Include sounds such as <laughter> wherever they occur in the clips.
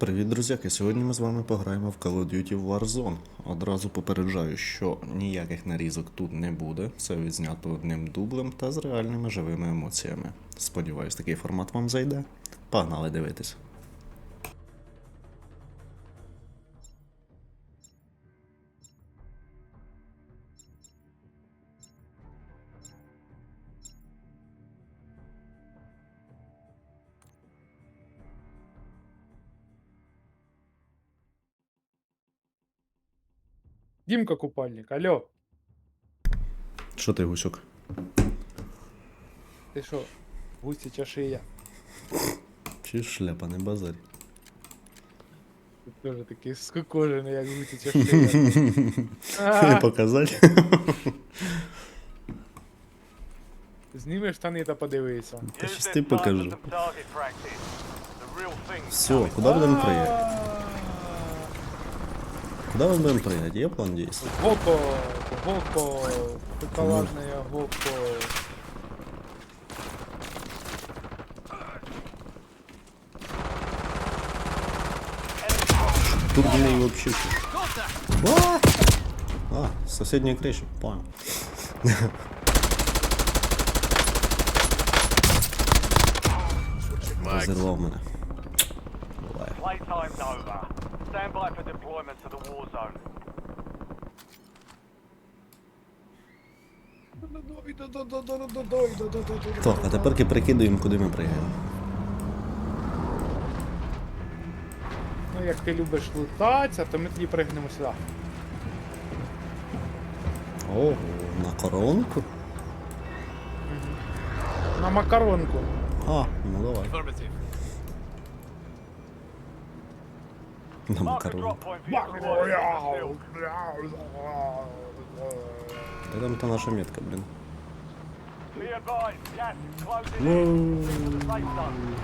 Привіт, друзяки! Сьогодні ми з вами пограємо в Call of Duty Warzone. Одразу попереджаю, що ніяких нарізок тут не буде. Все відзнято одним дублем та з реальними живими емоціями. Сподіваюсь, такий формат вам зайде. Погнали дивитись. Дімка купальник, алло, Що ти, гусюк? ти що, гусяча шия? Чи шляпа, не базарь? Ти теж такий скокожений, як гусяча <laughs> шия. Не А, показати? Зніми штани та подивися. Та щас ти покажу. Все, куди будемо пригати? Куди ми будемо пригати? Є план дій? Гоко, гоко, шоколадная гоко. Тут в неї вообще А! А, з сусідньої криші, понял. Розірвав мене. Буває. Stand by for deployment to the war zone. Так, а тепер прикидуємо, куди ми пригаємо. Ну, як ти любиш лутатися, то ми тоді пригнемо сюди. Ого, на коронку? На макаронку. А, ну давай. На Mark a макарони. drop point for your squad in the field. Де там та наша метка, блін? Be advised, gas is closing in. To the safe zone.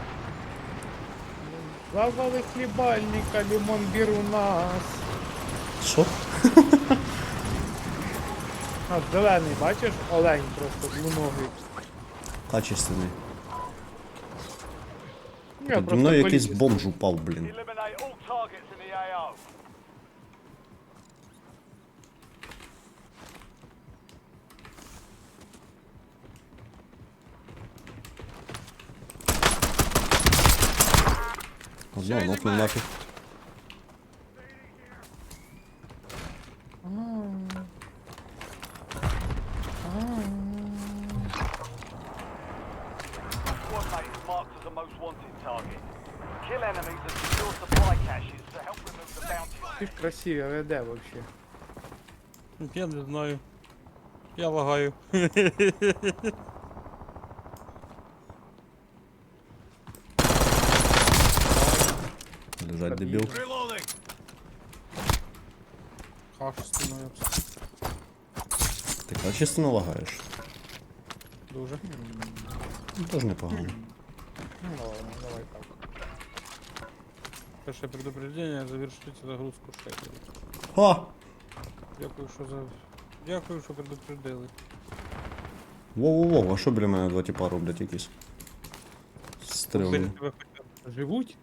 Завали хлібальника, лимон бір у нас. Що? А, зелений, бачиш? Олень просто двуногий. Качественний. Я Піді просто мною якийсь поліз. бомж упав, блін. Eliminate all targets in the AO. Одно, нокнув нафіг. Squad mate is marked as a most wanted target. Kill enemies and secure supply caches to help remove the bounty. Ти ж красивий, але де вообще? Я не знаю. Я лагаю. <laughs> Дебіл. Качественно. Ти качественно лагаєш. Дуже. Ну, Теж непогано. Ну ладно, давай так. Перше предупреждение, завершите загрузку шейкерів. Ха! Дякую, що за. Дякую, що предупредили. Воу-воу-воу, а що біля мене два тіпа роблять якісь? Хотять. Живуть?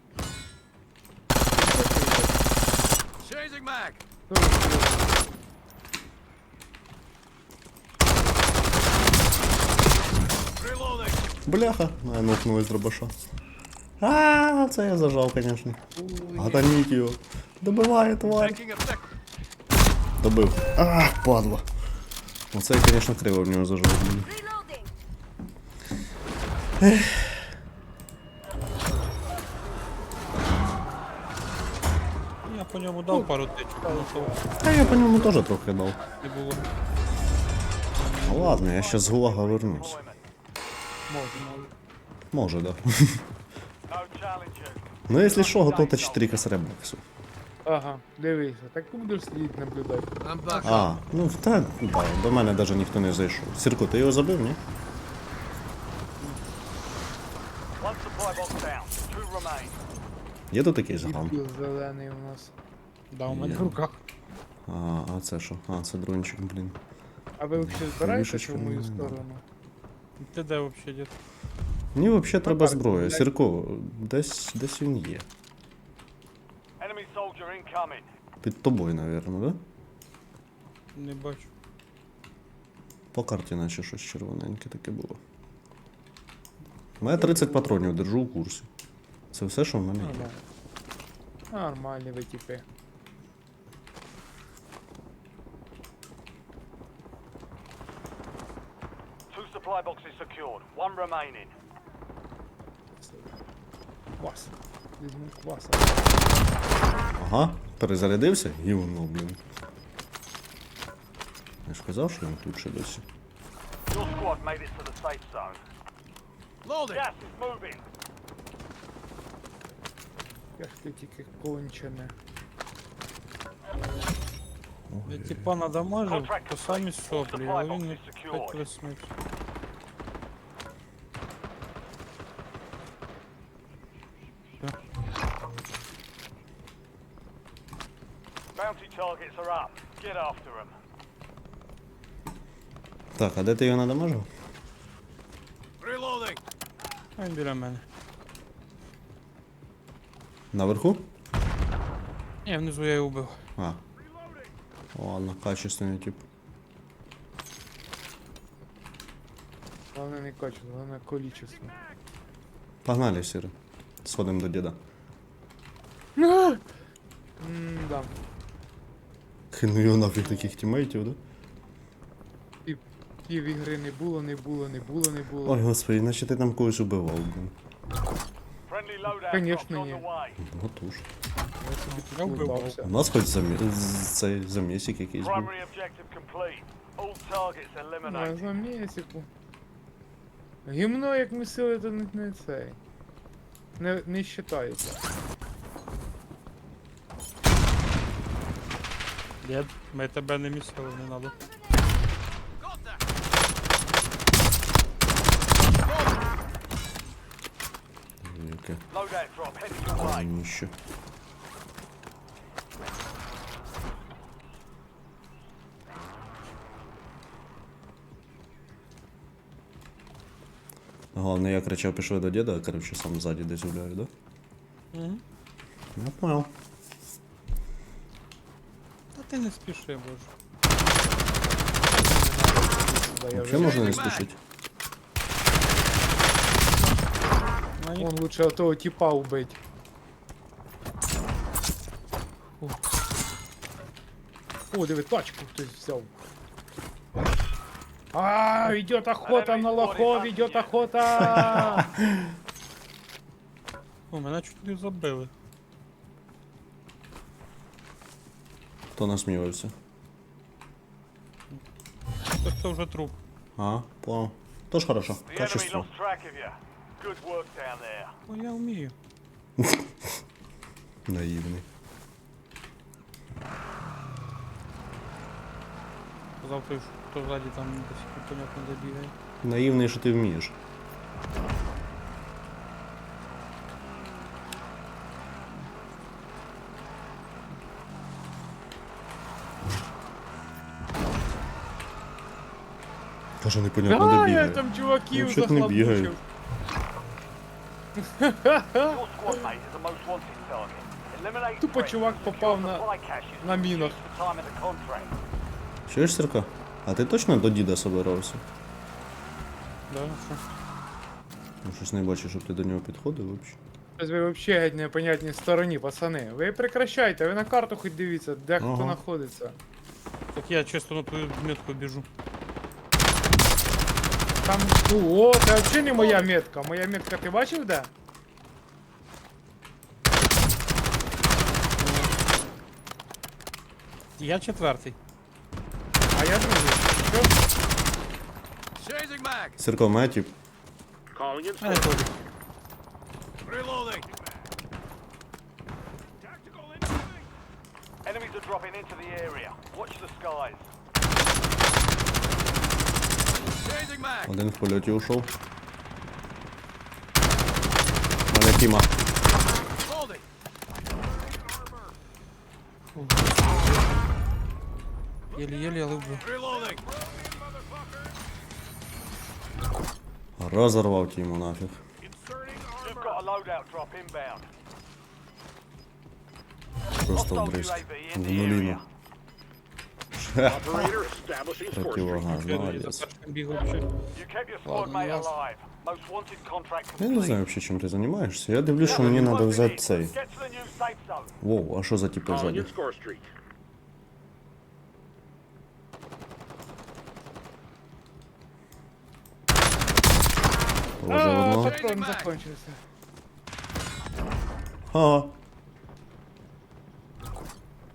Бляха, мене нокнули з дробаша. А, це я зажав, конечно. Гатаніть його. Добиває, тварь. Добив. А, падла. Оце я, конечно, криво в нього зажав. блін. По ньому дав пару тичок, то Та я по ньому теж трохи дав. не було. Ну ладно, я щас з гулага вернусь. Deployment. Можна. Може, да. <laughs> Ну, якщо що, готовте 4 косаря боксу. Ага, дивися, так ти будеш сидіти наблюдати. А, ну та, да, до мене навіть ніхто не зайшов. Сірко, ти його забив, ні? One supply box down. Two remain. Є тут такий загал? Дебіл зелений у нас. Да, у мене в руках. А, а це що? А, це дрончик, блін. А ви взагалі збираєтеся в мою не надо. сторону? Ти де вообще дід? Мені взагалі треба зброя. блядь. Сірко, десь, десь він є. incoming. Під тобою, напевно, да? Не бачу. По карті наче щось червоненьке таке було. У мене 30 патронів, держу у курсі. Це все, що в мене є. Нормально. Нормальні ви. Two supply boxes secured. One remaining. Квас. Візьму кваса. Ага, перезарядився? Гівно, блін. Я ж казав, що він тут ще досі. Your squad made it to the safe zone. Loading. Gas is moving. Я ж ти тільки кончене. Я типа надамажив, то самі соплі, але він не is secured. Так, а де ти його надамажив? Reloading. А він біля мене. Наверху? Ні, внизу я його убив. А. Ладно, качественний тип. Головне не качество, головне количество. Погнали, сіре. Сходимо до діда. М-да. Кину його нафіг таких тімейтів, да? Пів, ігри не було, не було, не було, не було. Ой, господи, наче ти там когось убивав, блін. Конечно, ні. Ну тож. Я собі тут вбив улыбався. У нас хоч замі... з- цей замісик якийсь був. Primary objective complete. All targets На eliminated. замісіку. Гімно, як ми сили, то не, не цей. Не, не вважається. Дід, ми тебе не місили, не надо. Яке Loadout drop headed your way. ніщо. Головне, я кричав, пішли до діда, а коротше сам ззаді десь гуляю, да? Угу. Я понял. Та ти не спіши, боже. Я Вообще вже... можна не спішити. Мені Вон лучше того типа убить. О, диви, тачку хтось взяв. А, идет охота на лохов, идет охота! <laughs> О, мене чуть не забили. Хто насмілився? Так це вже труп. А, понял. Тож хорошо. The enemy Качество. lost track of you. Good work down there. О, я вмію. <laughs> Наївний. Казав той, що ззаді там десь непонятно де бігає. Наївний, що ти вмієш. Каже, непонятно, де А, я бігає. там чуваків Вообще-то не бігаю. захлопучив. Your squad mate is the most wanted target. Eliminate Тупо threats чувак попав на- supply caches на мінах. time of the contract. Чуєш, Сірка? А ти точно до діда собирався? Да? Ну, щось не бачу, щоб ти до нього підходив взагалі. Щось ви взагалі геть непонятній стороні, пацани. Ви прекращайте, ви на карту хоч дивіться, де хто Ага. знаходиться. Так я чисто на твою метку біжу. Там, ну, о, це взагалі не моя метка. Моя метка ти бачив де? Я четвертий. А я другий. Що? Changing mag. Сірка, має тип. А, я теж. Reloading. Enemies are dropping into the area. Watch the skies. Один в польоті ушов. У мене Тіма. Єлі-єлі, я лубу. Розорвав Тіму нафіг. Просто вдрись. В нуліну. <laughs> Противогаз, молодец. Я не знаю вообще, чем ты занимаешься. Я дивлюсь, что мне надо взять цей. Воу, а что за типы сзади? Уже одно. А.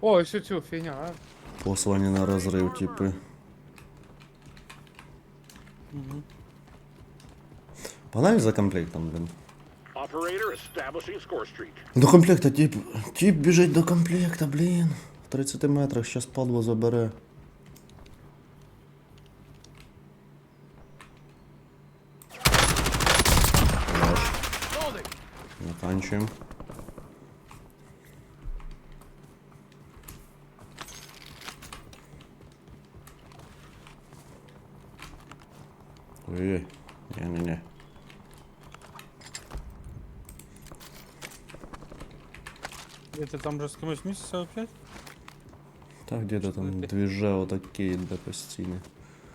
О, все, все, фигня, а. Послані на розрив, типи. Погнали за комплектом, streak. До комплекта тип. Тип біжить до комплекта, блін. В 30 метрах щас падло забере. Заканчиваем. Ой, не-не-не. Де ти там з кимось місяця опять? Так, где-то там движа отакі для постійні.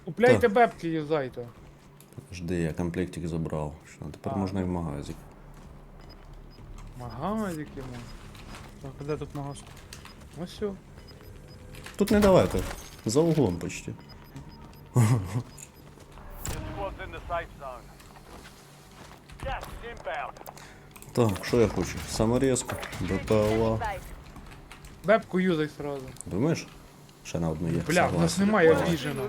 Купляйте бебки, юзайте. Жди, я комплектик забрав. Що, тепер можна і в магазик. Магазик йому. Так, а де тут магаз? Ну все. Тут не давайте. За углом почти. Your squad's in the safe zone. Gas is inbound. Так, що я хочу? Саморезку, БПЛА. Бебку юзай сразу. Думаєш? Ще на одну є. Бля, в нас немає віжена.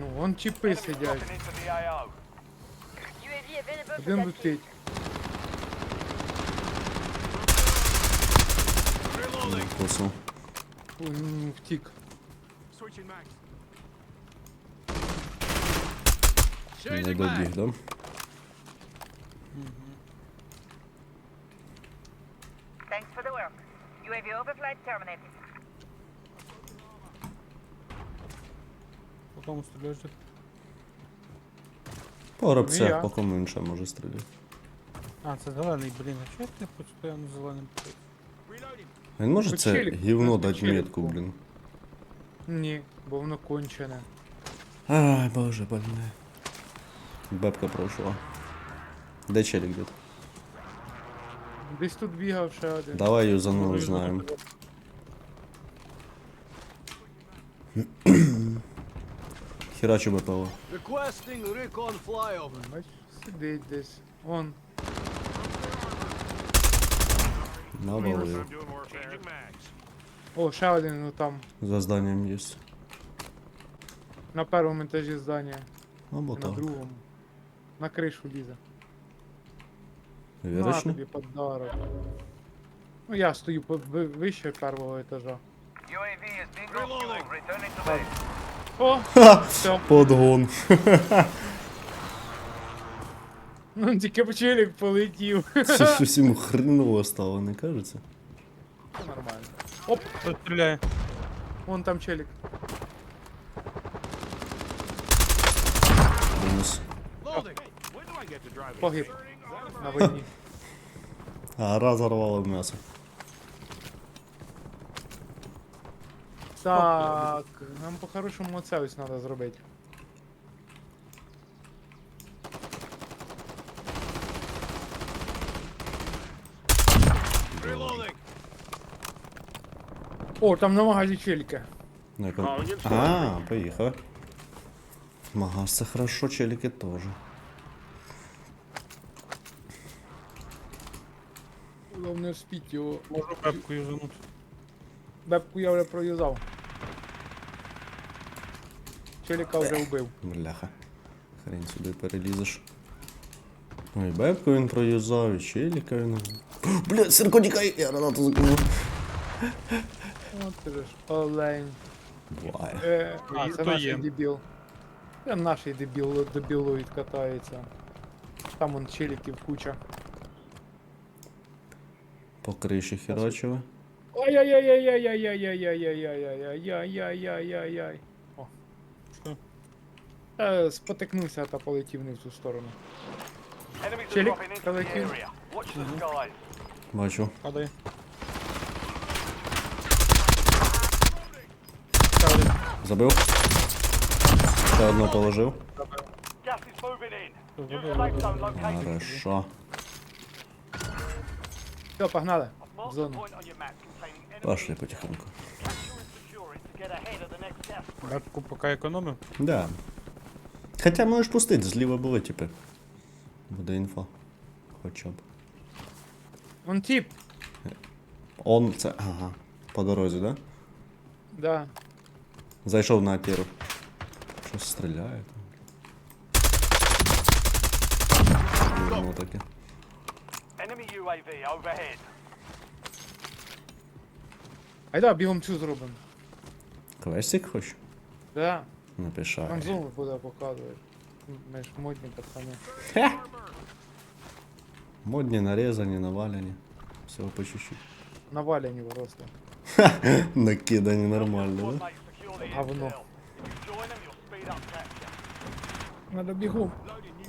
Ну, вон чіпи сидять. Один летить. Косив. Втік. Switching mags. Не Changing добіг, mag. да? Thanks for the work. UAV overflight terminated. По кому стріляєш? дід? По Ну, я. грабцях, по кому він ще може стріляти. А, це зелений, блін, а чого ти постійно зеленим? Reloading. Він може Тут це челік, гівно тут дати челік метку, був. блін. Ні, бо воно кончене. Ай, боже, больне. Бабка пройшла. Де челік дід? Десь тут бігав ще один. Давай юзану знаємо. Херачу БПЛА. Requesting recon flyover. Бач, сидить десь. Вон. Навалив. О, ще один, ну там. За зданням є. На першому етажі здання. Або На так. другому. На кришу лізе. На Вірочно? тобі подарок. Ну я стою по- ви- вище першого етажа. UAV is bingo Reloading. fuel. Returning to base. О! Ха! Все. Подгон. Ну тільки почелік полетів. Це щось йому хреново стало, не кажеться? Нормально. Хто стріляє? Вон там челік. Погиб. На війні. <laughs> А, розорвало м'ясо. Так, нам по-хорошому оце ось треба зробити. О, там на магазі челіка. Ну, як он- А, поїхав. Магаз, це хорошо, челіки теж. Головне вспіть його. Можу пепку юзанути. Бебку я вже проюзав. Челіка вже вбив. Бляха. Хрень сюди перелізеш. Ой, бебку він проюзав, і челіка він. Бля, Сірко, тікай! Я гранату закинув. От ти ж олень. Буває. Е, а, І це то наш є. дебіл. Це наш дебіл, дебілоїд катається. Там вон челіків куча. По криші хірочили. Ай-яй-яй-яй-яй-яй-яй-яй-яй-яй-яй-яй-яй-яй-яй-яй. О. Е, Спотикнувся та полетів не в ту сторону. Enemies Челик, dropping Бачу. Падай. Забив. Ще одну положив. Хорошо. Все, погнали. В зону. Пошли потихоньку. Бабку поки економив. Да. Хоча можеш пустити, зліва були, типи. Буде інфа. Хоча б. Вон тип. Он це. Ага. По дорозі, да? Да. Зайшов на атіру. Щось стріляє там. Ну таке. UAV overhead. Айда, бігом цю зробимо. Квестик хоч? Да. Там пишай. зону куди показуєш. Ми ж модні пацани. Модні, нарізані, наваляні. Всього по чуть-чуть. Навалені просто. Накидані нормально, Squad да? mates secure the Говно. intel. If you join them, you'll speed up capture. Надо бігом.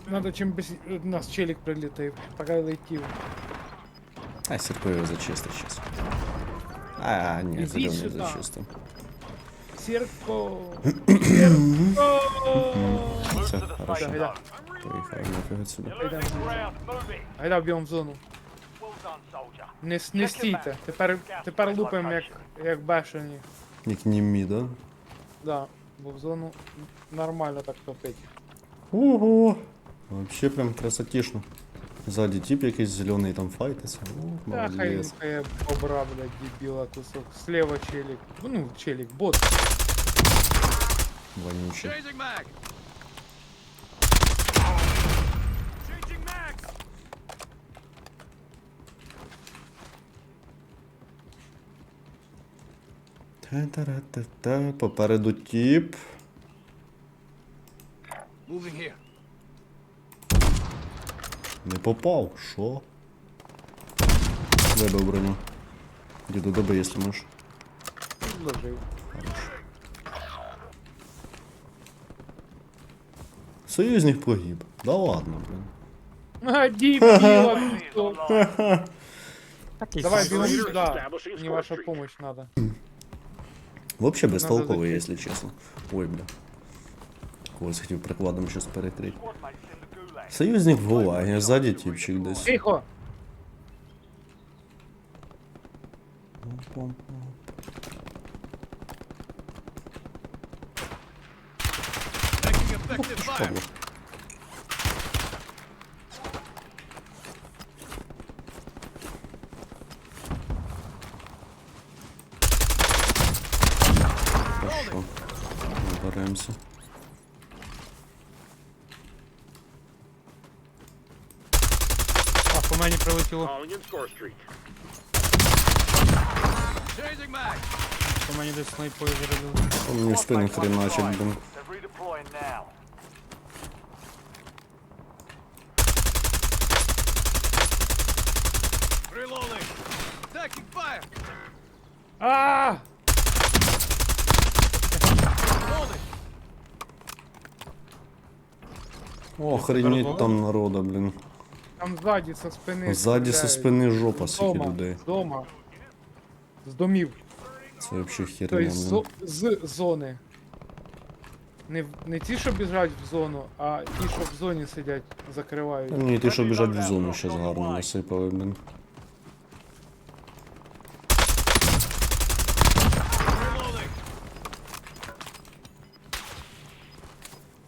Надо чим без нас челік прилетів. Поки летів. А, сіркою зачистить щас. А, ні, Іди зелений сюди. зачистим. Сірко. The safe хорошо. zone. Поїхав нафіг сюди. You're losing ground. Move it. Айда, бігом в зону. Не, не стійте. Тепер, тепер лупимо як, як бешені. Як німі, да? Да. Бо в зону нормально так топить. Ого! Вообще прям красотішно. Ззаді тип якийсь зелений там файтиться. О, Да, хай, молодець. хай бобра, блядь, дебила кусок. Слева челик. Ну, челик, бот. Вонючий. Changing mag. Changing mag. Та-та-ра-та-та. Попереду тип. Moving here. Не попав. Шо? Вибив броню. Діду доби, якщо можеш. Вложив. Союзник погиб. Да ладно, блин. А, дебила. Давай бегом сюда. Мне ваша помощь надо. Вообще бестолковий, зайти. якщо чесно. Ой, бля. Когось хотів прикладом щось перекрити. Союзник в ззаді типчик десь. Тихо. Taking mag. По мені десь снайпою зарядили. Мені в спину site. блин. А! Охренеть там народа, блин. Там ззаді со спини. Ззаді со спини жопа З скільки людей. З дома. З домів. Це вообще херня, Тобто блин. зо- з зони. Не, не ті, що біжать в зону, а ті, що в зоні сидять, закривають. Ні, ті, що біжать в зону, зараз гарно насипали, блин.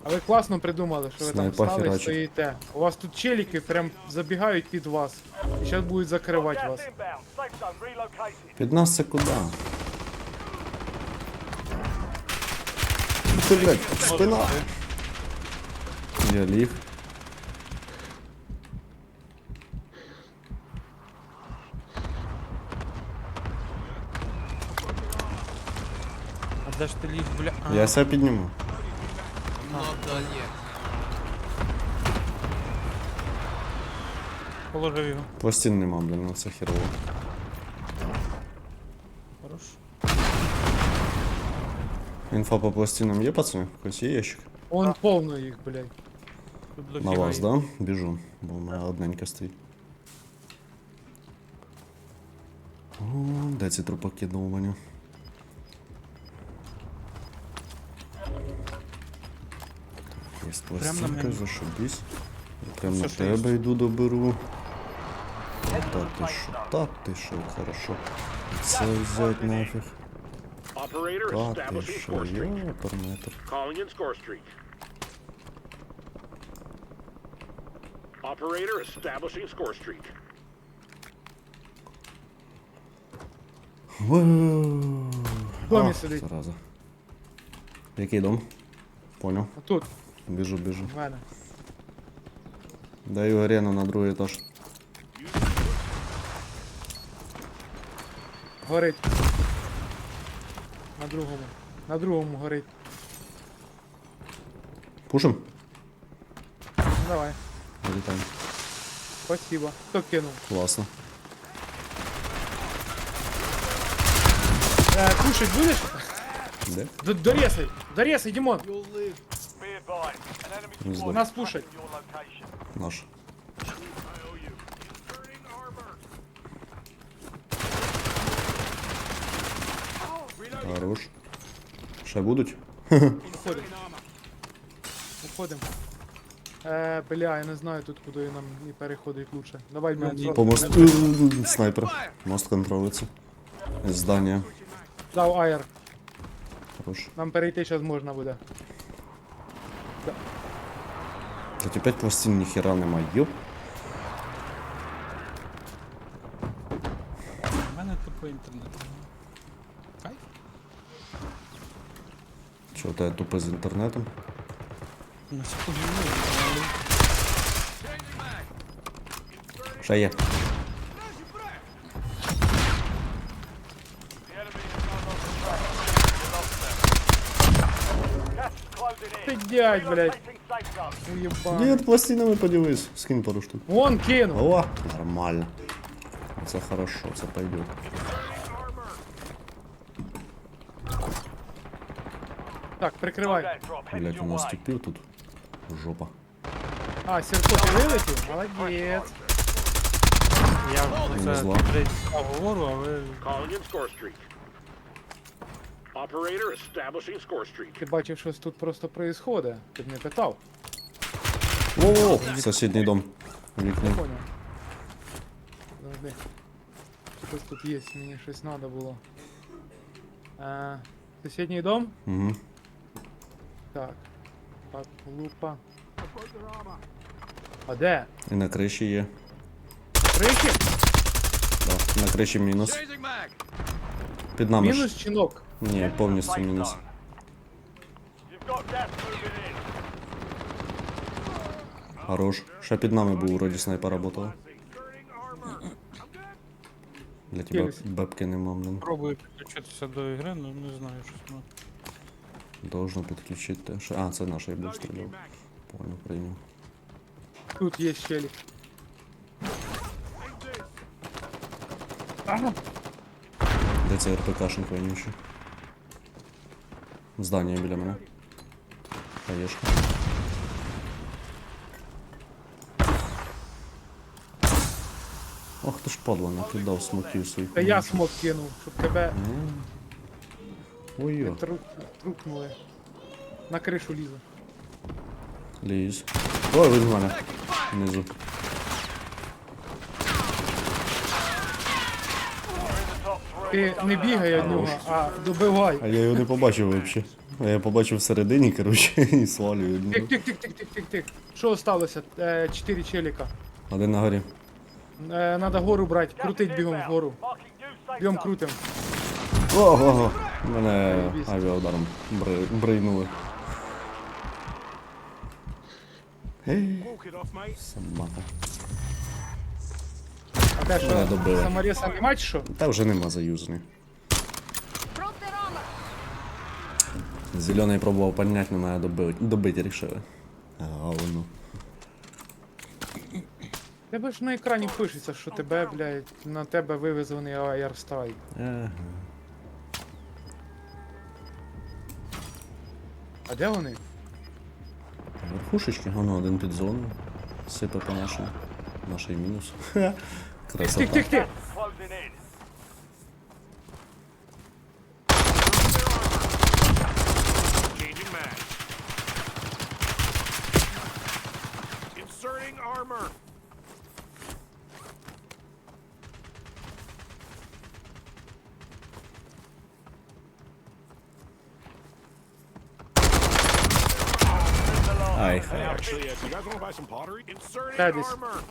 А ви класно придумали, що ви там стали і херачить. стоїте. У вас тут челіки прям забігають під вас. І зараз будуть закривати вас. inbound. Safe zone relocated. Під нас це куди? Ти, блядь, спина. Я ліг. А де ж ти ліг, бля? А, Я себе підніму. положив його. Пластин нема, блін, ну це херово. Хорош. Інфа по пластинам є, пацани? Якось є ящик? Он повно їх, блядь. Тут На дофіга вас, є. да? Біжу, бо в мене одненька стоїть. О, де ці трупаки довбані? На Пластинка, зашибись. Я прям на тебе йду доберу. Та ти що, та ти що, хорошо. Це взять нафіг. Та ти що, score streak. Operator establishing score streak. Домі сидить. Зараза. Який дом? Понял. А тут, Біжу, біжу. в мене. Даю арену на другий етаж. Горить. На другому. На другому горить. Пушим? Ну, давай. Вилітаємо. Спасибо. Хто кинув? Класно. Е, кушать будеш? Де? Д- Дорєсай! Дорєсай, Дімон! Be advised, an enemy Не знаю. Нас пушать. Наш. Хорош. Ще будуть? <laughs> Уходим. Уходим. Е, бля, я не знаю тут, куди нам і переходить лучше. Давай просто. По мосту. Снайпер. Мост контролиться. Здання. Дав аєр. Хорош. Нам перейти зараз можна буде. Тут опять пластин ніхера нема. Йоп. У мене тупо інтернет. Кайф? Чого у тебе тупо з інтернетом? На секунду. ну, Ще є. The enemy is no longer tracking. You lost them. Gas is closing in. Ти дядь, блядь. Relocating safe zone. Уєбан. Дід, пластинами подивись. Скинь пару штук. Вон кинув. О, нормально. Це хорошо, це пойдет. Так, прикривай. That drop headed Блять, у your нас way. тупів тут. Жопа. А, Сірко, ти вилетів? Молодець. Я Не це зла. третій раз говорю, а ви Calling in score streak. Operator establishing score streak. Ти бачив, щось тут просто происходить. Ти б не питав. О, сусідній дом. Вікно. Поняв. Завжди. Щось тут є, мені щось треба було. Е, сусідній дом? Угу. Так. Так, лупа. А де? І на криші є. Крики? Да. На криші мінус. Під нами ж. Мінус чинок. Ні, повністю Safe мінус. zone. You've got gas moving in. Хорош. Ще під нами був вроді снайпер работав. Для тебе Кількість. бебки нема, блин. пробую підключитися до ігри, ну не знаю, що воно. Должно підключити. Ще- А, це наш я був стріляв. Понял, прийняв. Тут є щелік. Ага. Де цей РПКшник вонючий? Здання біля мене. Хаєшка. Ох ти ж падла, накидав смоків своїх. Та я смок кинув, щоб тебе Ой-ой, труп, трупнули. На кришу лізу. ліз. Ой, він в мене. Внизу. Ти не бігай від нього, а добивай. А я його не побачив взагалі. А я побачив всередині, коротше, <laughs> і свалюю від Тих, нього. тих, тих, тих, тих, тих, тих. Що сталося? Е, чотири челіка. Один на горі. Е, надо гору брати, крутить бігом вгору. Бігом крутим. Ого, мене авіаударом бри- брейнули. Гей, собака. А те Мене що, добили. самореза нема чи що? Та вже нема заюзаний. Зелений пробував підняти, але мене добили. Добити рішили. А, воно. Тебе ж на екрані пишеться, що тебе, блядь, на тебе вивезений Airstrike. Ага. А де вони? Верхушечки, воно один під зоною. Сипе по нашому. Наший мінус. <laughs> Красота. Тих, тих, тих. Changing mag. Inserting armor. Ay, joder. Actually, uh, if you guys want to buy some pottery, inserting That is- armor.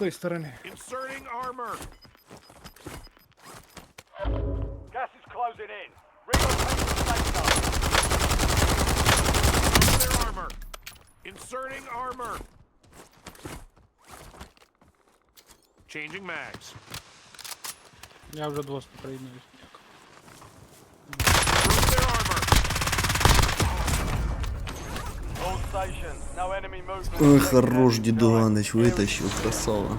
З тої сторони. Inserting armor. Gas is closing in. Relocate to the safe zone. Their armor. Inserting armor. Changing mags. Я вже до вас Ой, хорош, дідуганич, вытащил, красава.